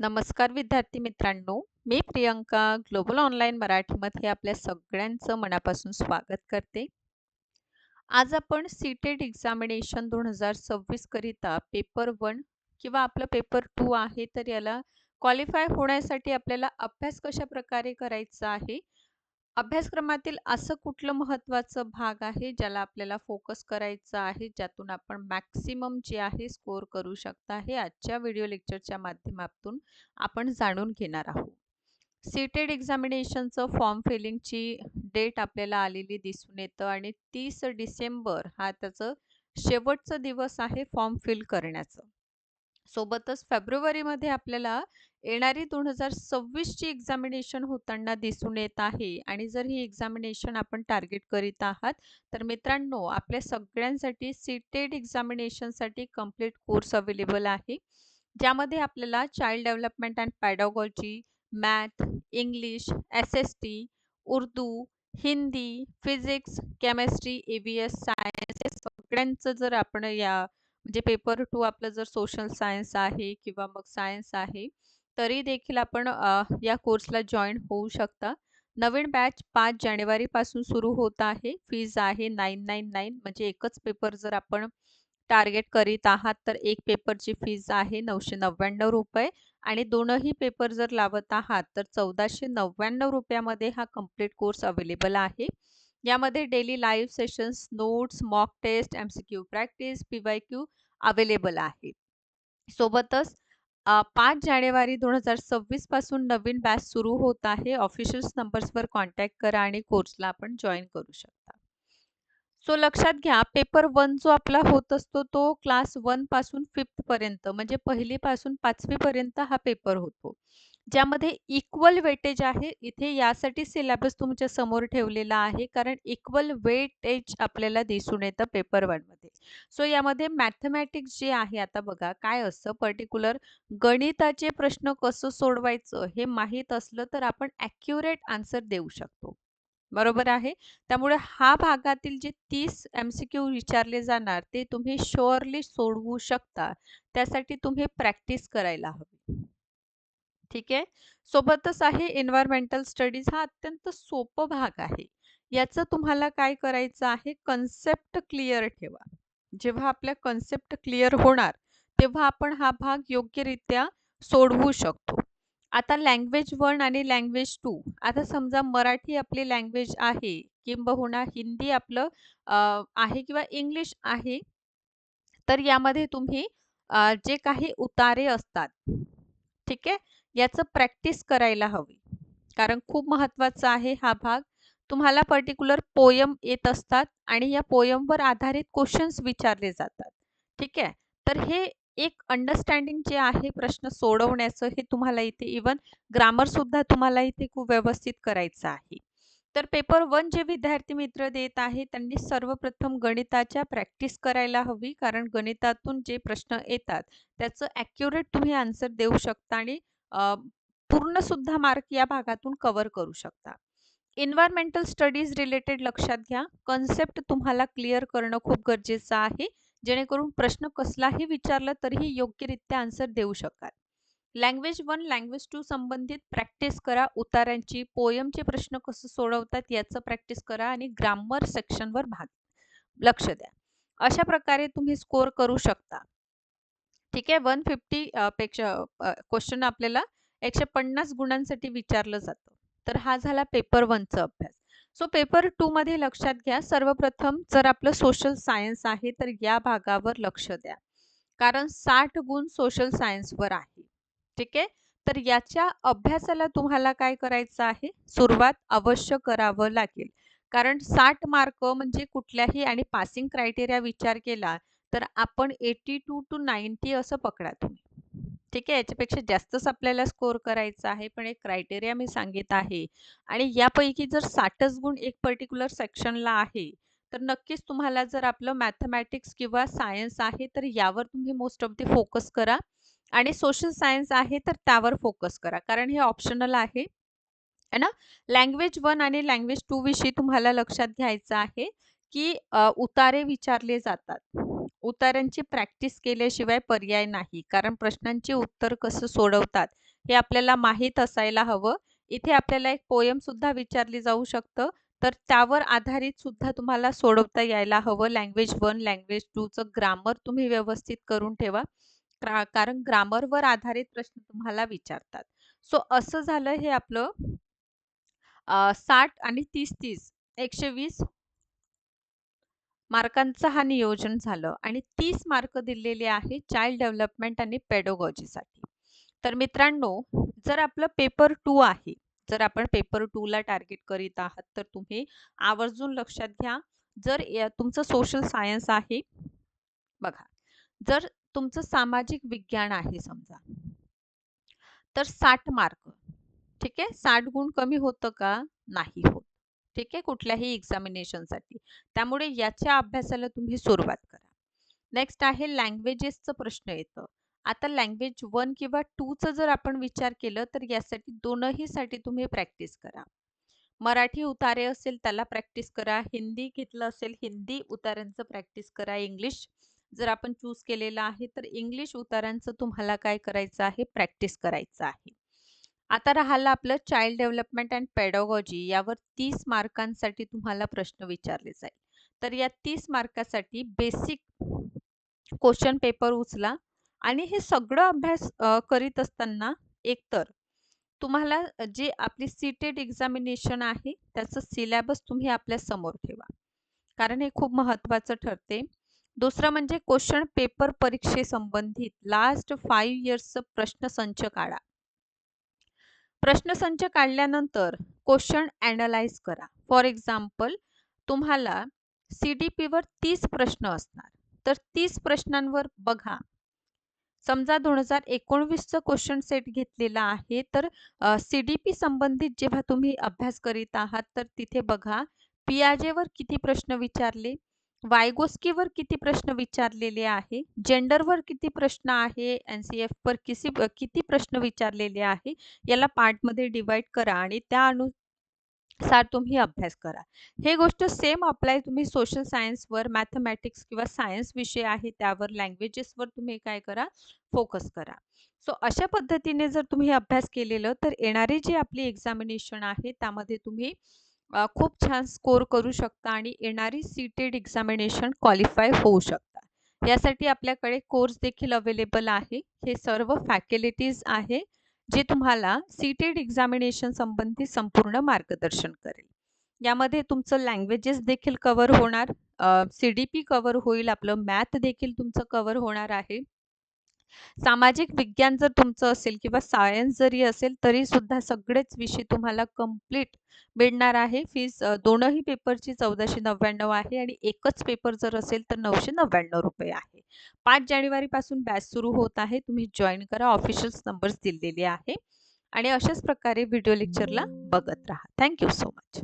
नमस्कार विद्यार्थी मित्रांनो मी प्रियंका ग्लोबल ऑनलाईन मराठीमध्ये आपल्या सगळ्यांचं मनापासून स्वागत करते. आज आपण सीटेड एक्झामिनेशन दोन हजार सव्वीस करिता पेपर वन किंवा आपलं पेपर टू आहे तर याला क्वालिफाय होण्यासाठी आपल्याला अभ्यास कशा प्रकारे करायचा आहे अभ्यासक्रमातील असं कुठलं महत्त्वाचं भाग आहे ज्याला आपल्याला फोकस करायचा आहे ज्यातून आपण मॅक्सिमम जे आहे स्कोर करू शकता हे आजच्या व्हिडिओ लेक्चरच्या माध्यमातून आपण जाणून घेणार आहोत. सीटेड एक्झामिनेशनचं फॉर्म फिलिंगची डेट आपल्याला आलेली दिसून येतं आणि तीस डिसेंबर हा त्याचं शेवटचा दिवस आहे फॉर्म फिल करण्याचं. सोबतच फेब्रुवारीमध्ये आपल्याला येणारी दोन हजार सव्वीसची एक्झामिनेशन होताना दिसून येत आहे. आणि जर ही एक्झामिनेशन आपण टार्गेट करीत आहात तर मित्रांनो आपल्या सगळ्यांसाठी सीटेड एक्झामिनेशनसाठी कंप्लीट कोर्स अवेलेबल आहे. ज्यामध्ये आपल्याला child development and pedagogy math English S S T Urdu Hindi physics chemistry E V S science सगळ्यांचं जर आपण या म्हणजे पेपर टू आपलं जर सोशल सायन्स आहे किंवा मग सायन्स आहे तरी देखील आपण या कोर्सला जॉईन होऊ शकता. नवीन बॅच पाच जानेवारीपासून सुरू होत आहे. फीज आहे नाईन नाईन नाईन म्हणजे एकच पेपर जर आपण टार्गेट करीत आहात तर एक पेपरची फीज आहे नऊशे नव्याण्णव रुपये आणि दोनही पेपर जर लावत आहात तर चौदाशे नव्याण्णव रुपयामध्ये हा कंप्लीट कोर्स अवेलेबल आहे. यामध्ये daily live sessions notes mock test M C Q practice P Y Q available आहे सोबतच पाच जानेवारी दोन हजार सव्वीसपासून नवीन बॅच सुरू होत आहे. ऑफिशियल नंबर्सवर कॉन्टॅक्ट करा आणि कोर्सला आपण जॉईन करू शकता. सो लक्षात घ्या पेपर वन जो आपला होत असतो तो क्लास वनपासून फिफ्थ पर्यंत म्हणजे पहिलीपासून पाचवीपर्यंत हा पेपर होतो. ज्यामध्ये इक्वल वेटेज आहे इथे यासाठी सिलेबस तुमच्यासमोर ठेवलेला आहे कारण इक्वल वेटेज आपल्याला दिसून येतं पेपरमध्ये. सो यामध्ये मॅथमॅटिक्स जे आहे आता बघा काय असतं? पर्टिक्युलर गणिताचे प्रश्न कसं सोडवायचं हे माहीत असलं तर आपण ॲक्युरेट आन्सर देऊ शकतो. बरोबर आहे? त्यामुळे हा भागातील जे तीस एम सी क्यू विचारले जाणार ते तुम्ही शुअरली सोडवू शकता. त्यासाठी तुम्ही प्रॅक्टिस करायला हवी. ठीक आहे? सोबतच आहे एन्व्हायरमेंटल स्टडीज हा अत्यंत सोपं भाग आहे. याचं तुम्हाला काय करायचं आहे? कन्सेप्ट क्लिअर ठेवा. जेव्हा आपल्या कन्सेप्ट क्लिअर होणार तेव्हा आपण हा भाग योग्यरित्या सोडवू शकतो. आता लँग्वेज वन आणि लँग्वेज टू आता समजा मराठी आपली लँग्वेज आहे किंबहुना हिंदी आपलं आहे किंवा इंग्लिश आहे तर यामध्ये तुम्ही जे काही उतारे असतात ठीक आहे? याचं प्रॅक्टिस करायला हवी. कारण खूप महत्त्वाचा आहे हा भाग. तुम्हाला पर्टिक्युलर पोयम येत असतात आणि या पोयमवर आधारित क्वेश्चन्स विचारले जातात. ठीक आहे? तर हे एक अंडरस्टँडिंग जे आहे प्रश्न सोडवण्याचं हे तुम्हाला इथे इवन ग्रामर सुद्धा तुम्हाला इथे खूप व्यवस्थित करायचं आहे. तर पेपर वन जे विद्यार्थी मित्र देत आहे त्यांनी सर्वप्रथम गणिताच्या प्रॅक्टिस करायला हवी. कारण गणितातून जे प्रश्न येतात त्याचं ॲक्युरेट तुम्ही आन्सर देऊ शकता आणि पूर्ण सुद्धा मार्क या भागातून कव्हर करू शकता. एन्व्हायरमेंटल स्टडीज रिलेटेड लक्षात घ्या. कन्सेप्ट तुम्हाला क्लिअर करणं खूप गरजेचं आहे. जेणेकरून प्रश्न कसलाही विचारला तरीही योग्यरित्या आन्सर देऊ शकाल. लँग्वेज वन लँग्वेज टू संबंधित प्रॅक्टिस करा. उतारांची पोयमचे प्रश्न कसं सोडवतात याचं प्रॅक्टिस करा आणि ग्रामर सेक्शनवर भाग लक्ष द्या. अशा प्रकारे तुम्ही स्कोअर करू शकता. ठीक आहे वन फिफ्टी पेक्षा क्वेश्चन आपल्याला एकशे पन्नास गुणांसाठी विचारलं जातं. तर हा झाला पेपर वनचा अभ्यास. सो पेपर टू मध्ये लक्षात घ्या सर्वप्रथम जर आपलं सोशल सायन्स आहे तर या भागावर लक्ष द्या. कारण साठ गुण सोशल सायन्सवर आहे. ठीक आहे? तर याच्या अभ्यासाला तुम्हाला काय करायचं आहे? सुरुवात अवश्य करावं लागेल. कारण साठ मार्क म्हणजे कुठल्याही आणि पासिंग क्रायटेरिया विचार केला तर आपण एटी टू टू नाईन्टी असं पकडा तुम्ही. ठीक आहे? याच्यापेक्षा जास्तच आपल्याला स्कोर करायचा आहे. पण एक क्रायटेरिया मी सांगित आहे. आणि यापैकी जर साठच गुण एक पर्टिक्युलर सेक्शनला आहे तर नक्कीच तुम्हाला जर आपलं मॅथमॅटिक्स किंवा सायन्स आहे तर यावर तुम्ही मोस्ट ऑफ दी फोकस करा. आणि सोशल सायन्स आहे तर त्यावर फोकस करा. कारण हे ऑप्शनल आहे. है ना? लँग्वेज वन आणि लँग्वेज टू विषयी तुम्हाला लक्षात घ्यायचं आहे की उतारे विचारले जातात. उतारांची प्रॅक्टिस केल्याशिवाय पर्याय नाही. कारण प्रश्नांची उत्तर कसं सोडवतात हे आपल्याला माहीत असायला हवं. इथे आपल्याला एक पोयम सुद्धा विचारली जाऊ शकतं. तर त्यावर आधारित सुद्धा तुम्हाला सोडवता यायला हवं. लँग्वेज वन लँग्वेज टूचं ग्रामर तुम्ही व्यवस्थित करून ठेवा. कारण ग्रामरवर आधारित प्रश्न तुम्हाला विचारतात. सो असं झालं हे आपलं साठ आणि तीस तीस एकशे वीस मार्कांचं हा नियोजन झालं आणि तीस मार्क दिलेले आहे चाइल्ड डेव्हलपमेंट आणि पेडोगॉजीसाठी. तर मित्रांनो, जर आपलं पेपर टू आहे, जर आपण पेपर 2 ला टार्गेट करीत आहात, तर तुम्ही आवर्जून लक्षात घ्या. जर या तुमचं सोशल सायन्स आहे बघा, जर तुमचं सामाजिक विज्ञान आहे समजा, तर साठ मार्क ठीक आहे. साठ गुण कमी होतं का? नाही होत. ठीक आहे, कुठल्याही एक्झामिनेशनसाठी. त्यामुळे याच्या अभ्यासाला तुम्ही सुरुवात करा. नेक्स्ट आहे लँग्वेजेसचं प्रश्न येतं. आता लँग्वेज वन किंवा टूचं जर आपण विचार केलं, तर यासाठी दोनहीसाठी तुम्ही प्रॅक्टिस करा. मराठी उतारे असेल त्याला प्रॅक्टिस करा. हिंदी घेतलं असेल, हिंदी उताऱ्यांचं प्रॅक्टिस करा. इंग्लिश जर आपण चूज केलेलं आहे, तर इंग्लिश उतारांचं तुम्हाला काय करायचं आहे? प्रॅक्टिस करायचं आहे. आता राहिलं आपलं चाइल्ड डेव्हलपमेंट अँड पेडॉगॉजी यावर तीस मार्कांसाठी तुम्हाला प्रश्न विचारले जाईल. तर या तीस मार्कासाठी बेसिक क्वेश्चन पेपर उचला आणि हे सगळं अभ्यास करीत असताना एकतर तुम्हाला जे आपली सीटेड एक्झामिनेशन आहे त्याचं सिलेबस तुम्ही आपल्यासमोर ठेवा. कारण हे खूप महत्त्वाचं ठरते. दुसरं म्हणजे क्वेश्चन पेपर परीक्षेसंबंधित लास्ट फाईव्ह इयर्सचं प्रश्नसंच काढा. प्रश्नसंच काढल्यानंतर क्वेश्चन ॲनलाइज करा. फॉर एक्झाम्पल तुम्हाला सी-डी-पीवर तीस प्रश्न असणार. तर तीस प्रश्नांवर बघा. समजा 2019चं क्वेश्चन सेट घेतलेला आहे, तर सी-डी-पी संबंधित जेव्हा तुम्ही अभ्यास करीत आहात, तर तिथे बघा पियाजेवर किती प्रश्न विचारले, वायगोस्कीवर किती प्रश्न विचारलेले आहे, जेंडरवर किती प्रश्न आहे, एन-सी-एफवर किसी किती प्रश्न विचारलेले आहे, याला पार्टमध्ये डिव्हाईड करा आणि त्या अनुसार तुम्ही अभ्यास करा. हे गोष्ट सेम अप्लाय तुम्ही सोशल सायन्सवर, मॅथेमॅटिक्स किंवा सायन्स विषय आहे त्यावर, लँग्वेजेसवर तुम्ही काय करा? फोकस करा. सो अशा पद्धतीने जर तुम्ही अभ्यास केलेलं, तर येणारी जी आपली एक्झामिनेशन आहे त्यामध्ये तुम्ही खूप छान स्कोर करू शकता आणि येणारी सी टेड एक्झामिनेशन क्वालिफाय होऊ शकता. यासाठी आपल्याकडे कोर्स देखील अवेलेबल आहे. हे सर्व फॅसिलिटीज आहे, जे तुम्हाला सीटेड एक्झामिनेशन संबंधी संपूर्ण मार्गदर्शन करेल. यामध्ये तुमचं लँग्वेजेस देखील कव्हर होणार, सी-डी-पी कव्हर होईल, आपलं मॅथ देखील तुमचं कव्हर होणार आहे. सामाजिक विज्ञान जर तुमचं असेल किंवा सायन्स जरी असेल, तरी सुद्धा सगळेच विषय तुम्हाला कंप्लीट मिळणार आहे. फीस दोनही पेपरची ₹1499 आहे आणि एकच पेपर जर असेल तर ₹999 आहे. पाच जानेवारीपासून बॅच सुरू होत आहे. तुम्ही जॉईन करा. ऑफिशियल नंबर्स दिलेले आहे आणि अशाच प्रकारे व्हिडिओ लेक्चरला बघत राहा. Thank you so much.